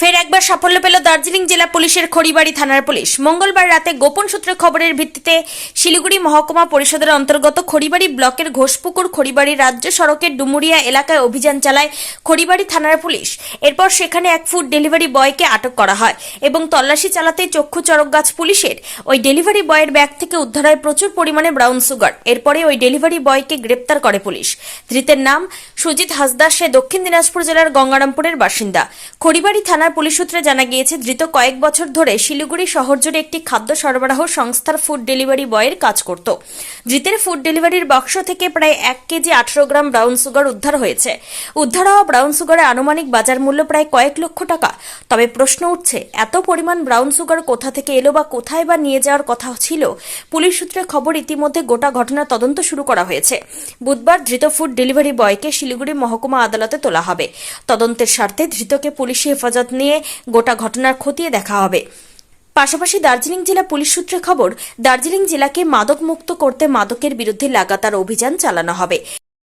ফের একবার সাফল্য পেল দার্জিলিং জেলা পুলিশের খড়িবাড়ি থানার পুলিশ। মঙ্গলবার রাতে গোপন সূত্রে খবরের ভিত্তিতে শিলিগুড়ি মহকুমা পরিষদের অন্তর্গত খড়িবাড়ি ব্লকের ঘোষপুকুর খড়িবাড়ি রাজ্য সড়কের ডুমুরিয়া এলাকায় অভিযান চালায় খড়িবাড়ি থানার পুলিশ। এরপর সেখানে এক ফুড ডেলিভারি বয়কে আটক করা হয় এবং তল্লাশি চালাতে চক্ষু চরক গাছ পুলিশের ওই ডেলিভারি বয়ের ব্যাগ থেকে উদ্ধার হয় প্রচুর পরিমাণে ব্রাউন সুগার। এরপরে ওই ডেলিভারি বয়কে গ্রেপ্তার করে পুলিশ। ধৃতের নাম সুজিত হাসদার সে দক্ষিণ দিনাজপুর জেলার গঙ্গারামপুরের বাসিন্দা। খড়িবাড়ি থানার পুলিশ সূত্রে জানা গিয়েছে, ধৃত কয়েক বছর ধরে শিলিগুড়ি শহর জুড়ে একটি খাদ্য সরবরাহ সংস্থার ফুড ডেলিভারি বয়ের কাজ করত। ধৃতের ফুড ডেলিভারির বাক্স থেকে প্রায় এক কেজি আঠারো গ্রাম ব্রাউন সুগার উদ্ধার হয়েছে। উদ্ধার হওয়া ব্রাউন সুগারের আনুমানিক বাজার মূল্য প্রায় কয়েক লক্ষ টাকা। তবে প্রশ্ন উঠছে, এত পরিমাণ ব্রাউন সুগার কোথা থেকে এলো বা কোথায় বা নিয়ে যাওয়ার কথা ছিল? পুলিশ সূত্রে খবর, ইতিমধ্যে গোটা ঘটনার তদন্ত শুরু করা হয়েছে। বুধবার ধৃত ফুড ডেলিভারি বয়কে শিলিগুড়ি মহকুমা আদালতে তোলা হবে। তদন্তের স্বার্থে ধৃতকে পুলিশি হেফাজত নিয়ে গোটা ঘটনার খতিয়ে দেখা হবে। পাশাপাশি দার্জিলিং জেলা পুলিশ সূত্রে খবর, দার্জিলিং জেলাকে মাদক মুক্ত করতে মাদকের বিরুদ্ধে লাগাতার অভিযান চালানো হবে।